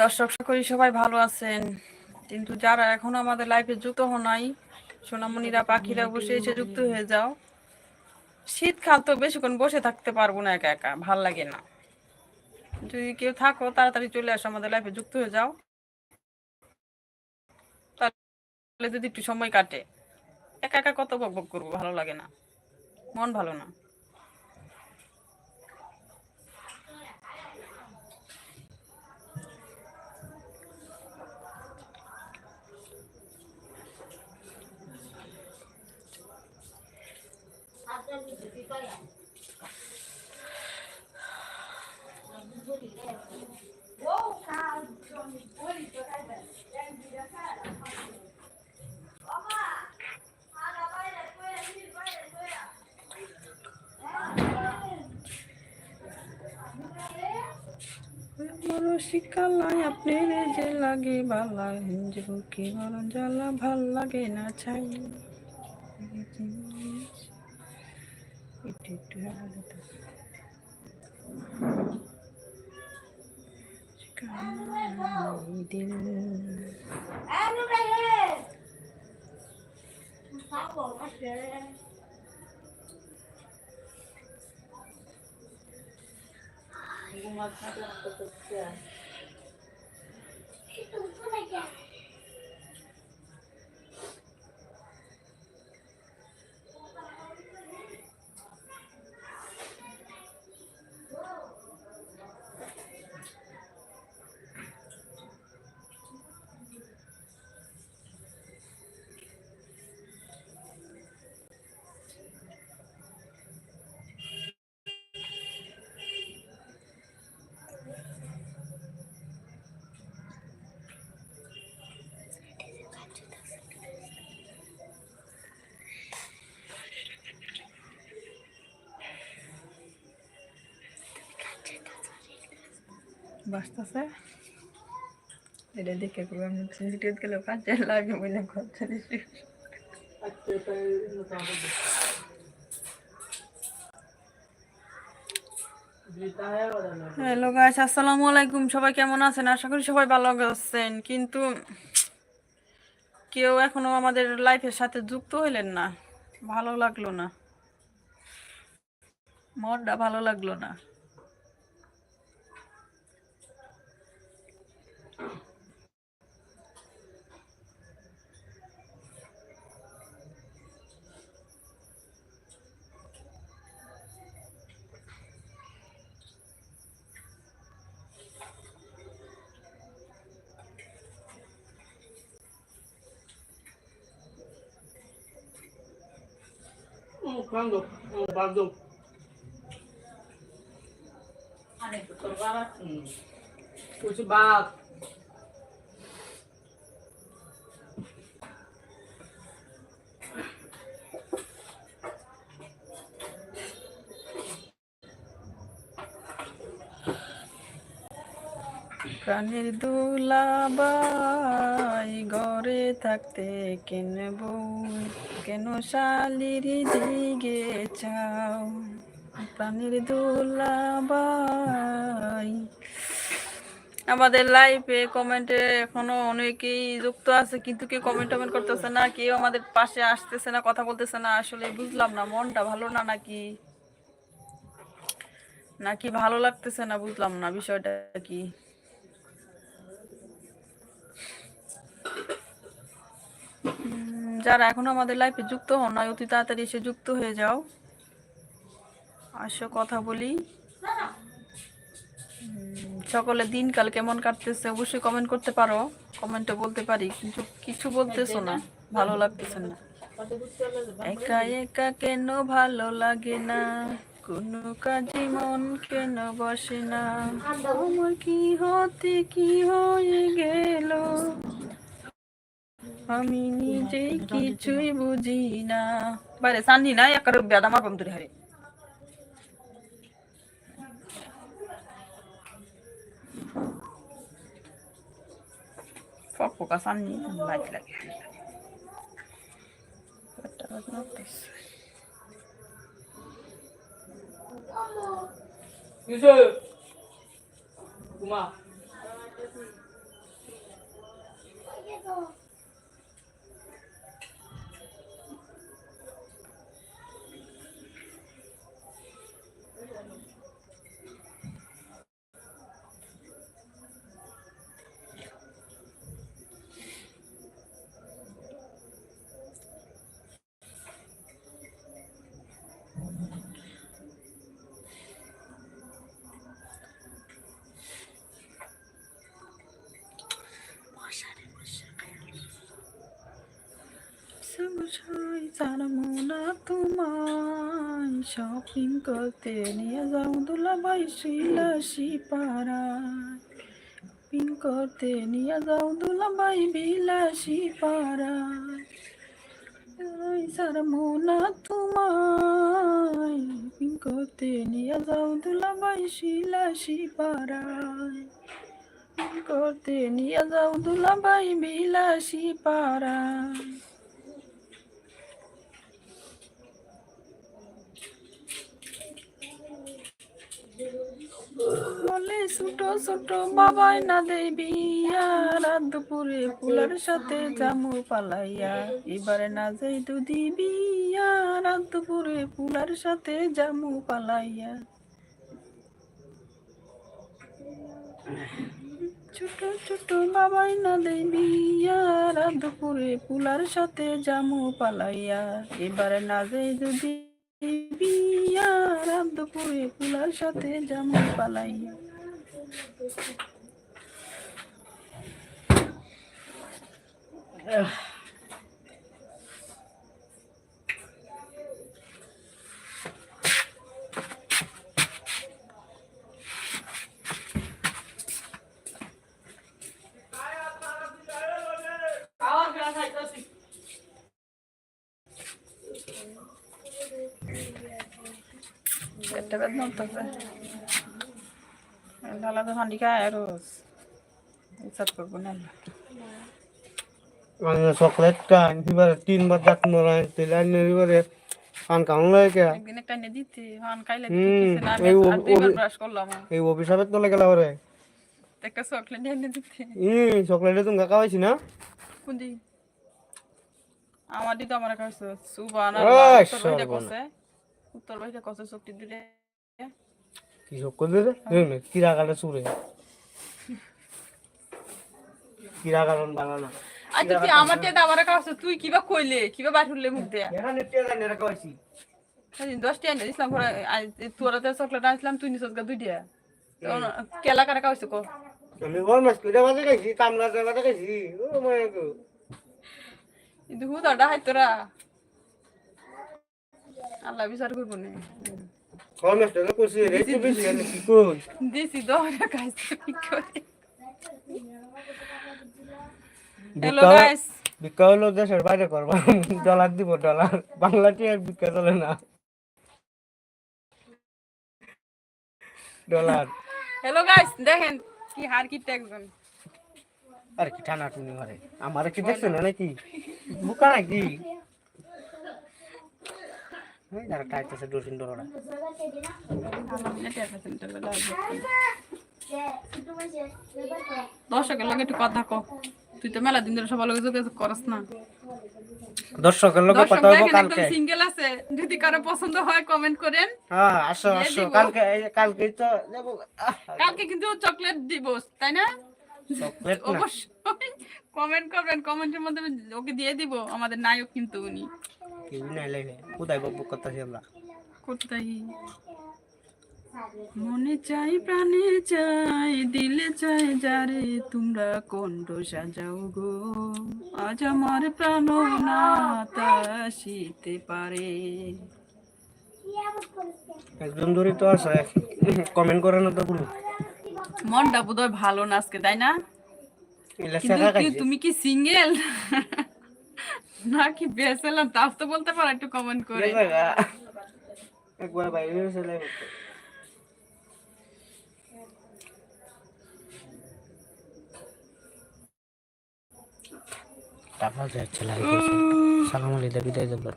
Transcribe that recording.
দর্শক সকলেই সবাই ভালো আছেন। কিন্তু যারা এখনও আমাদের লাইফে যুক্ত হন নাই, সোনামণিরা, পাখিরা বসে এসে যুক্ত হয়ে যাও। শীতকাল তো বেশিক্ষণ বসে থাকতে পারব না একা একা, ভালো লাগে না। যদি কেউ থাকো, তাড়াতাড়ি চলে আসো, আমাদের লাইফে যুক্ত হয়ে যাও। তাহলে যদি একটু সময় কাটে, একা একা কত বক বক করব, ভালো লাগে না। মন ভালো না। শীতকালায় আপনি যে লাগে বালা বুকে গরম জ্বালা ভালো লাগে না ছাই। একটু একটু দিতে হবে। শীতকালে দিল বাসতেছে এটা দেখে করব আমি ভিডিও গেলে কাজে লাগে বলে দিছি হ্যালো গাইস আসসালামু আলাইকুম। সবাই কেমন আছেন? আশা করি সবাই ভালো আছেন। কিন্তু কেউ এখনও আমাদের লাইফের সাথে যুক্ত হইলেন না। ভালো লাগল না। মনটা ভালো লাগল না। Oh, ¿Cuándo? Oh, প্রাণের দুলাবাই ঘরে থাকতে কেন বউ কেন শালির দিকে চাও? প্রাণের দুলাবাই আমাদের লাইফে কমেন্টে এখনও অনেকেই যুক্ত আছে, কিন্তু কেউ কমেন্ট টমেন্ট করতেছে না, কেউ আমাদের পাশে আসতেছে না, কথা বলতেছে না। আসলে বুঝলাম না, মনটা ভালো না নাকি? নাকি ভালো লাগতেছে না, বুঝলাম না বিষয়টা কি? যারা এখনও আমাদের লাইফে যুক্ত হন না অতি তাড়াতাড়ি এসে যুক্ত হয়ে যাও। আসো, কথা বলি। সকলে দিনকাল কেমন কাটতেছে, অবশ্যই কমেন্ট করতে পারো। কমেন্টে বলতে পারি, কিন্তু কিছু বলতেছো না, ভালো লাগতেছে না। একা একা কেন ভালো লাগে না? কোনো কাজে মন কেন বসে না? আমার কি হতে, কি হয়ে গেল? আমি নিজে কিছুই বুঝি না। বাইরে সান্নি না একার বেদা আমার বন্ধু হারে। ফক ফকা সান্নি লাইট লাগে। পেটটা ব্যথা করতেছে। Kusi. Kuma. সমুঝাই জানব না তোমায় শপিং করতে নিয়ে যাও দুলাবাই শিলাসি পাড়ায় শপিং করতে নিয়ে যাও দুলাবাই বিলাসি পাড়ায় জানব না তোমায় শপিং করতে নিয়ে যাও দুলাবাই শিলাসি পাড়ায় করতে নিয়ে যাও দুলাবাই বিলাসি পাড়ায় বলে, ছোট ছোট বাবাই না দেই বিয়া রাত দুপুরে ফুলার সাথে জামু পালাইয়া, এবারে না যাই দুদি বিয়া রাত দুপুরে ফুলার সাথে জামু পালাইয়া। ছোট ছোট বাবাই না দেই বিয়া রাত দুপুরে ফুলার সাথে জামু পালাইয়া, এবারে না যাই দুদি বিয়া কুলার সাথে জামু পালাই। খাওয়ার পেটটা বেদনা উঠতেছে লালা তো হান্ডি খায় রোজ ইচ্ছা করব না। চকলেট কান এবারে তিনবার দাঁত নড়াই তেল এবারে কান কান লাগে একদিন একটা এনে দিতে হান খাইলে হুম, না আমি দুইবার ব্রাশ করলাম। এই অভিশাপের তলে গেলা পরে একটা চকলেট এনে দিতে। ই চকলেটে তুমি খাওয়াইছি না? কোনদি আমার কাছে সুবান উত্তর বাহিরে কছে চকটি দিলে? কি সব করে দে কিরা কাটে সুরে। কিরা কারণ বানানা আচ্ছা তুই আমার দিদি আমার কাছে তুই কিবা কইলে কিবা বাট উঠলে মুখ দেয়া। এখানে টেলা জানি রে খাওয়াইছি সেদিন দশটি এনে দিছিলাম ঘরে তোরা তো চকলেট আনছিলাম তুই নিছস গা দুইটা। কেলা কারা কাছে কো? আমি বল মাছ কিরা বাজে খাইছি কামলা বাজে খাইছি। ও মায় গো। কিন্তু হুদাটা হাই তোরা আল্লাহ বিচার করব না। রে বেশি কি কই দিছি দহরা খাইছে কি করে? হ্যালো গাইস বিকা হলো দেশের বাইরে করবা। ডলার দিব ডলার। বাংলা টিয়ার বিকা চলে না। ডলার। হ্যালো গাইস দেখেন কি হার কি একজন আর কি টানা টুনি মারে। আমার কি দেখছ না নাকি? বুকা নাকি? এই যারা খাইতেছে ডোসিন ডলার দর্শকের লগে একটু কথা কো তুই তো মেলা দিন ধরে সবার লগে যোগাযোগ করস না। দর্শকের লোক কথা বলব কালকে। সিঙ্গেল আছে। যদি কারও পছন্দ হয় কমেন্ট করেন। হ্যাঁ আসো আসো। কালকে এই- কালকে তো কালকে কিন্তু চকলেট দিব তাই না? চকলেট না। অবশ্যই। কমেন্ট করবেন কমেন্টের মধ্যে ওকে দিয়ে দিব। আমাদের নায়ক কিন্তু উনি। কেউ নাই লাইলে কোথায় বকবক করতেছি আমরা? কোথায়? মনে চাই প্রাণে চাই দিলে চাই যারে তোমরা কণ্ঠ সাজাও গো। আজ আমার প্রাণ না তাসিতে পারে। একজন ধরে তো আছে কমেন্ট করে না তো কোনো। মনটা বোধহয় ভালো না আজকে তাই না? তুমি কি- খাইছে নাকি বেসেলাম তা তো বলতে পারো একটু কমেন্ট করে। একবার বাইরে চলে তারপর যাচ্ছে লাগে সালাম আলাইকুম বিদায় দেবেন